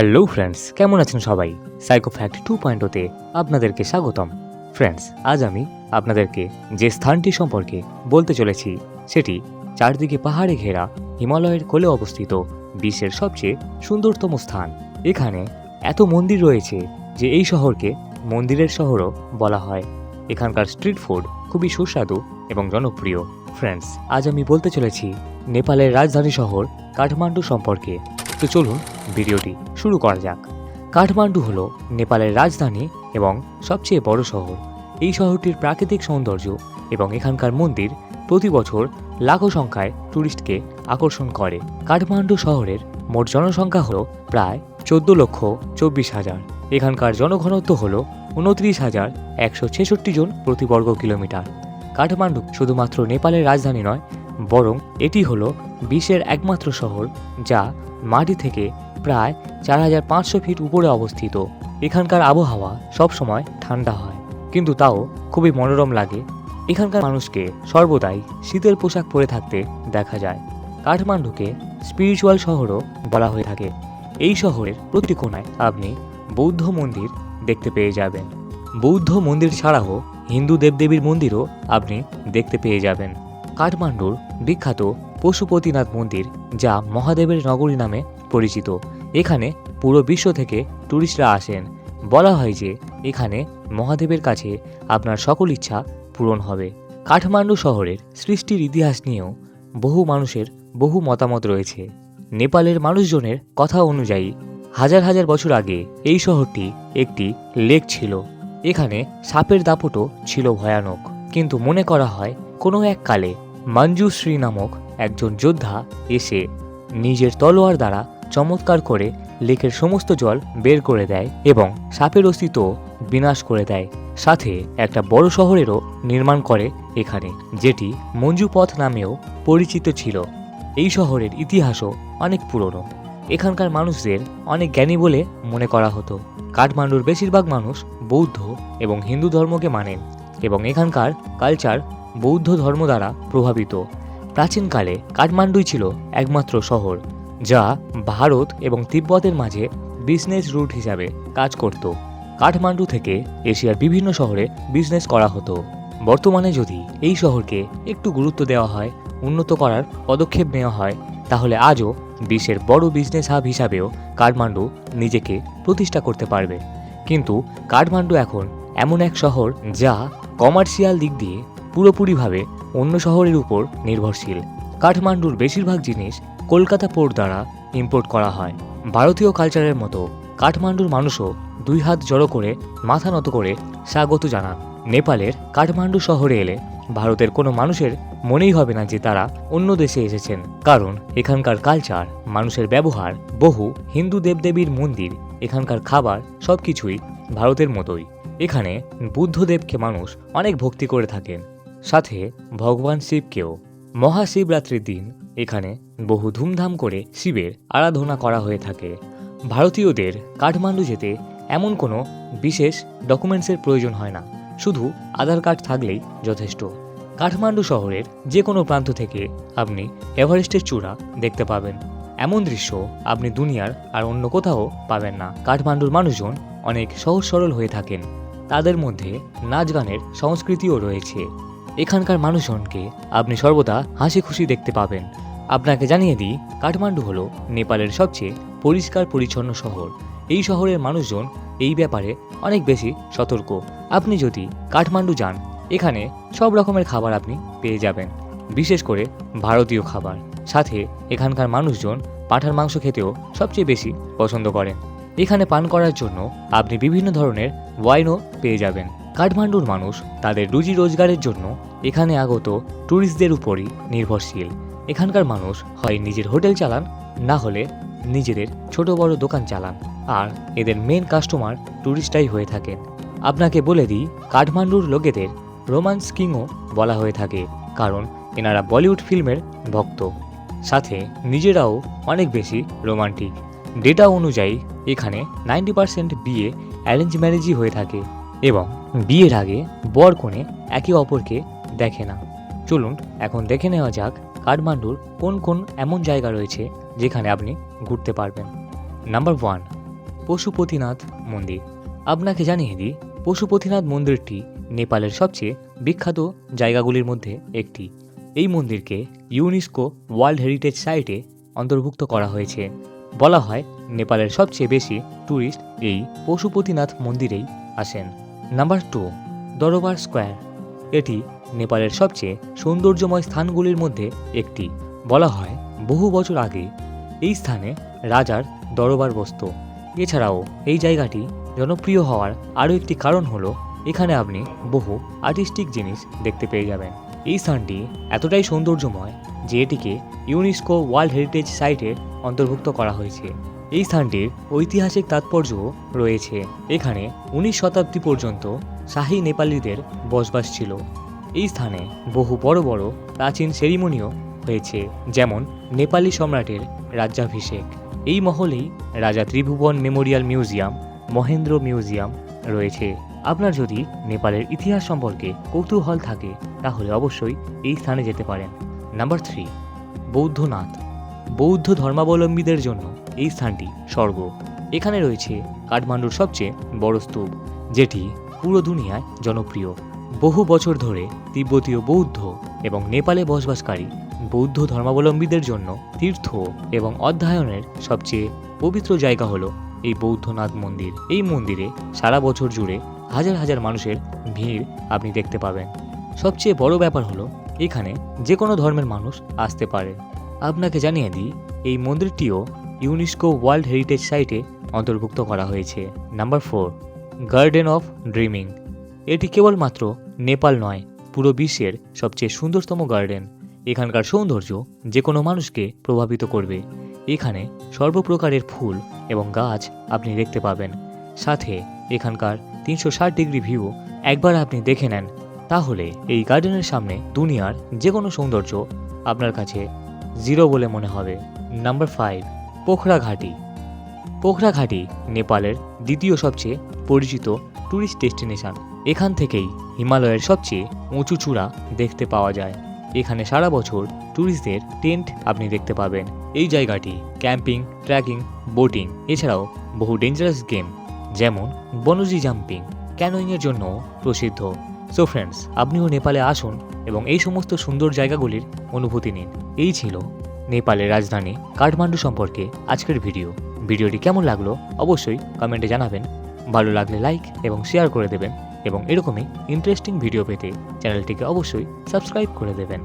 Hello friends কেমন আছেন সবাই? সাইকো ফ্যাক্ট টু পয়েন্ট ওতে আপনাদেরকে স্বাগতম। ফ্রেন্ডস আজ আমি আপনাদেরকে যে স্থানটি সম্পর্কে বলতে চলেছি, সেটি চারদিকে পাহাড়ে ঘেরা হিমালয়ের কোলে অবস্থিত বিশ্বের সবচেয়ে সুন্দরতম স্থান। এখানে এত মন্দির রয়েছে যে এই শহরকে মন্দিরের শহরও বলা হয়। এখানকার স্ট্রিট ফুড খুবই সুস্বাদু এবং জনপ্রিয়। ফ্রেন্ডস আজ আমি বলতে চলেছি, নেপালের রাজধানী শহর কাঠমান্ডু সম্পর্কে। তো চলুন ভিডিওটি শুরু করা যাক। কাঠমান্ডু হলো নেপালের রাজধানী এবং সবচেয়ে বড় শহর। এই শহরটির প্রাকৃতিক সৌন্দর্য এবং এখানকার মন্দির প্রতি বছর লাখো সংখ্যায় ট্যুরিস্টকে আকর্ষণ করে। কাঠমান্ডু শহরের মোট জনসংখ্যা হলো প্রায় চোদ্দ লক্ষ চব্বিশ হাজার। এখানকার জনঘনত্ব হল উনত্রিশ হাজার একশো ছেষট্টি জন প্রতি বর্গ কিলোমিটার। কাঠমান্ডু শুধুমাত্র নেপালের রাজধানী নয়, বরং এটি হলো বিশ্বের একমাত্র শহর যা মাটি থেকে প্রায় চার হাজার পাঁচশো ফিট উপরে অবস্থিত। এখানকার আবহাওয়া সবসময় ঠান্ডা হয়, কিন্তু তাও খুবই মনোরম লাগে। এখানকার মানুষকে সর্বদাই শীতের পোশাক পরে থাকতে দেখা যায়। কাঠমান্ডুকে স্পিরিচুয়াল শহরও বলা হয়ে থাকে। এই শহরের প্রতি কোণায় আপনি বৌদ্ধ মন্দির দেখতে পেয়ে যাবেন। বৌদ্ধ মন্দির ছাড়াও হিন্দু দেবদেবীর মন্দিরও আপনি দেখতে পেয়ে যাবেন। কাঠমান্ডুর বিখ্যাত পশুপতিনাথ মন্দির, যা মহাদেবের নগরী নামে পরিচিত। এখানে পুরো বিশ্ব থেকে ট্যুরিস্টরা আসেন। বলা হয় যে এখানে মহাদেবের কাছে আপনার সকল ইচ্ছা পূরণ হবে। কাঠমান্ডু শহরের সৃষ্টির ইতিহাস নিয়েও বহু মানুষের বহু মতামত রয়েছে। নেপালের মানুষজনের কথা অনুযায়ী হাজার হাজার বছর আগে এই শহরটি একটি লেক ছিল। এখানে সাপের দাপটও ছিল ভয়ানক। কিন্তু মনে করা হয়, কোনো এক কালে মঞ্জুশ্রী নামক একজন যোদ্ধা এসে নিজের তলোয়ার দ্বারা চমৎকার করে লেকের সমস্ত জল বের করে দেয় এবং সাপের অস্তিত্ব বিনাশ করে দেয়। সাথে একটা বড় শহরেরও নির্মাণ করে এখানে, যেটি মঞ্জুপথ নামেও পরিচিত ছিল। এই শহরের ইতিহাসও অনেক পুরনো। এখানকার মানুষদের অনেক জ্ঞানী বলে মনে করা হতো। কাঠমান্ডুর বেশিরভাগ মানুষ বৌদ্ধ এবং হিন্দু ধর্মকে মানেন এবং এখানকার কালচার বৌদ্ধ ধর্ম দ্বারা প্রভাবিত। প্রাচীনকালে কাঠমান্ডুই ছিল একমাত্র শহর। যা ভারত এবং তিব্বতের মাঝে বিজনেস রুট হিসাবে কাজ করত। কাঠমান্ডু থেকে এশিয়ার বিভিন্ন শহরে বিজনেস করা হতো। বর্তমানে যদি এই শহরকে একটু গুরুত্ব দেওয়া হয়, উন্নত করার পদক্ষেপ নেওয়া হয়, তাহলে আজও বিশ্বের বড় বিজনেস হাব হিসাবেও কাঠমান্ডু নিজেকে প্রতিষ্ঠা করতে পারবে। কিন্তু কাঠমান্ডু এখন এমন এক শহর যা কমার্শিয়াল দিক দিয়ে পুরোপুরিভাবে অন্য শহরের উপর নির্ভরশীল। কাঠমান্ডুর বেশিরভাগ জিনিস কলকাতা পোর্ট দ্বারা ইম্পোর্ট করা হয়। ভারতীয় কালচারের মতো কাঠমান্ডুর মানুষও দুই হাত জড়ো করে, মাথা নত করে স্বাগত জানান। নেপালের কাঠমান্ডু শহরে এলে ভারতের কোনো মানুষের মনেই হবে না যে তারা অন্য দেশে এসেছেন। কারণ এখানকার কালচার মানুষের ব্যবহার, বহু হিন্দু দেবদেবীর মন্দির, এখানকার খাবার সব কিছুই ভারতের মতোই। এখানে বুদ্ধদেবকে মানুষ অনেক ভক্তি করে থাকেন। সাথে ভগবান শিবকেও। মহাশিবরাত্রির দিন এখানে বহু ধুমধাম করে শিবের আরাধনা করা হয়ে থাকে। ভারতীয়দের কাঠমান্ডু যেতে এমন কোনো বিশেষ ডকুমেন্টসের প্রয়োজন হয় না। শুধু আধার কার্ড থাকলেই যথেষ্ট। কাঠমান্ডু শহরের যে কোনো প্রান্ত থেকে আপনি এভারেস্টের চূড়া দেখতে পাবেন। এমন দৃশ্য আপনি দুনিয়ার আর অন্য কোথাও পাবেন না। কাঠমান্ডুর মানুষজন অনেক সহজ সরল হয়ে থাকেন। তাদের মধ্যে নাচ গানের সংস্কৃতিও রয়েছে। এখানকার মানুষজনকে আপনি সর্বদা হাসি খুশি দেখতে পাবেন। আপনাকে জানিয়ে দিই, কাঠমান্ডু হলো নেপালের সবচেয়ে পরিষ্কার পরিচ্ছন্ন শহর। এই শহরের মানুষজন এই ব্যাপারে অনেক বেশি সতর্ক। আপনি যদি কাঠমান্ডু যান, এখানে সব রকমের খাবার আপনি পেয়ে যাবেন, বিশেষ করে ভারতীয় খাবার। সাথে এখানকার মানুষজন পাঁঠার মাংস খেতেও সবচেয়ে বেশি পছন্দ করেন। এখানে পান করার জন্য আপনি বিভিন্ন ধরনের ওয়াইনও পেয়ে যাবেন। কাঠমান্ডুর মানুষ তাদের রুজি রোজগারের জন্য এখানে আগত ট্যুরিস্টদের উপরই নির্ভরশীল। এখানকার মানুষ হয় নিজের হোটেল চালান, না হলে নিজেদের ছোট বড় দোকান চালান। আর এদের মেন কাস্টমার ট্যুরিস্টরাই হয়ে থাকেন আপনাকে বলে দিই, কাঠমান্ডুর লোকেদের রোমান্স কিংও বলা হয়ে থাকে, কারণ এনারা বলিউড ফিল্মের ভক্ত। সাথে নিজেরাও অনেক বেশি রোমান্টিক ডেটা অনুযায়ী, এখানে নাইনটি পার্সেন্ট বিয়ে অ্যারেঞ্জ ম্যারেজই হয়ে থাকে এবং বিয়ের আগে বর কনে একে অপরকে দেখে না। চলুন, এখন দেখে নেওয়া যাক কাঠমান্ডুর কোন কোন এমন জায়গা রয়েছে যেখানে আপনি ঘুরতে পারবেন? নাম্বার ওয়ান পশুপতিনাথ মন্দির। আপনাকে জানিয়ে দিই, পশুপতিনাথ মন্দিরটি নেপালের সবচেয়ে বিখ্যাত জায়গাগুলির মধ্যে একটি। এই মন্দিরকে ইউনেস্কো ওয়ার্ল্ড হেরিটেজ সাইটে অন্তর্ভুক্ত করা হয়েছে। বলা হয় নেপালের সবচেয়ে বেশি ট্যুরিস্ট এই পশুপতিনাথ মন্দিরেই আসেন। Number two Durbar square. এটি নেপালের সবচেয়ে সৌন্দর্যময় স্থানগুলির মধ্যে একটি। বলা হয়, বহু বছর আগে এই স্থানে রাজার দরবার বসত। এছাড়াও এই জায়গাটি জনপ্রিয় হওয়ার আরও একটি কারণ হলো, এখানে আপনি বহু আর্টিস্টিক জিনিস দেখতে পেয়ে যাবেন। এই স্থানটি এতটাই সৌন্দর্যময় যে এটিকে ইউনেস্কো ওয়ার্ল্ড হেরিটেজ সাইটে অন্তর্ভুক্ত করা হয়েছে। এই স্থানটির ঐতিহাসিক তাৎপর্য রয়েছে। এখানে উনিশ শতাব্দী পর্যন্ত শাহী নেপালিদের বসবাস ছিল। এই স্থানে বহু বড় বড় প্রাচীন সেরিমনিও হয়েছে, যেমন নেপালি সম্রাটের রাজ্যাভিষেক। এই মহলেই রাজা Tribhuvan memorial museum, Mahendra museum রয়েছে। আপনার যদি নেপালের ইতিহাস সম্পর্কে কৌতূহল থাকে, তাহলে অবশ্যই এই স্থানে যেতে পারেন। Number three, Boudhanath. বৌদ্ধ ধর্মাবলম্বীদের জন্য এই স্থানটি স্বর্গ। এখানে রয়েছে কাঠমান্ডুর সবচেয়ে বড় স্তূপ, যেটি পুরো দুনিয়ায় জনপ্রিয়। বহু বছর ধরে তিব্বতীয় বৌদ্ধ এবং নেপালে বসবাসকারী বৌদ্ধ ধর্মাবলম্বীদের জন্য তীর্থ এবং অধ্যয়নের সবচেয়ে পবিত্র জায়গা হলো এই বৌদ্ধনাথ মন্দির। এই মন্দিরে সারা বছর জুড়ে হাজার হাজার মানুষের ভিড় আপনি দেখতে পাবেন। সবচেয়ে বড় ব্যাপার হলো এখানে যে কোনো ধর্মের মানুষ আসতে পারে। আপনাকে জানিয়ে দিই, এই মন্দিরটিও ইউনেস্কো ওয়ার্ল্ড হেরিটেজ সাইটে অন্তর্ভুক্ত করা হয়েছে। Number four garden of dreaming এটি কেবলমাত্র নেপাল নয়, পুরো বিশ্বের সবচেয়ে সুন্দরতম গার্ডেন এখানকার সৌন্দর্য যে কোনো মানুষকে প্রভাবিত করবে। এখানে সর্বপ্রকারের ফুল এবং গাছ আপনি দেখতে পাবেন। সাথে এখানকার তিনশো ষাট ডিগ্রি ভিউ একবার আপনি দেখে নেন। তাহলে এই গার্ডেনের সামনে দুনিয়ার যে কোনো সৌন্দর্য আপনার কাছে জিরো বলে মনে হবে। নাম্বার ফাইভ পোখরা ঘাটি পোখরা ঘাটি নেপালের দ্বিতীয় সবচেয়ে পরিচিত ট্যুরিস্ট ডেস্টিনেশন এখান থেকেই হিমালয়ের সবচেয়ে উঁচু চূড়া দেখতে পাওয়া যায়। এখানে সারা বছর ট্যুরিস্টদের টেন্ট আপনি দেখতে পাবেন। এই জায়গাটি ক্যাম্পিং ট্রেকিং বোটিং এছাড়াও বহু ডেঞ্জারাস গেম যেমন বনজি জাম্পিং ক্যানোয়িংয়ের জন্য প্রসিদ্ধ। সো ফ্রেন্ডস আপনিও নেপালে আসুন এবং এই সমস্ত সুন্দর জায়গাগুলির অনুভূতি নিন। এই ছিল নেপালের রাজধানী কাঠমান্ডু সম্পর্কে আজকের ভিডিও। ভিডিওটি কেমন লাগল অবশ্যই কমেন্টে জানাবেন। ভালো লাগলে লাইক এবং শেয়ার করে দেবেন এবং এরকমই ইন্টারেস্টিং ভিডিও পেতে চ্যানেলটিকে অবশ্যই সাবস্ক্রাইব করে দেবেন।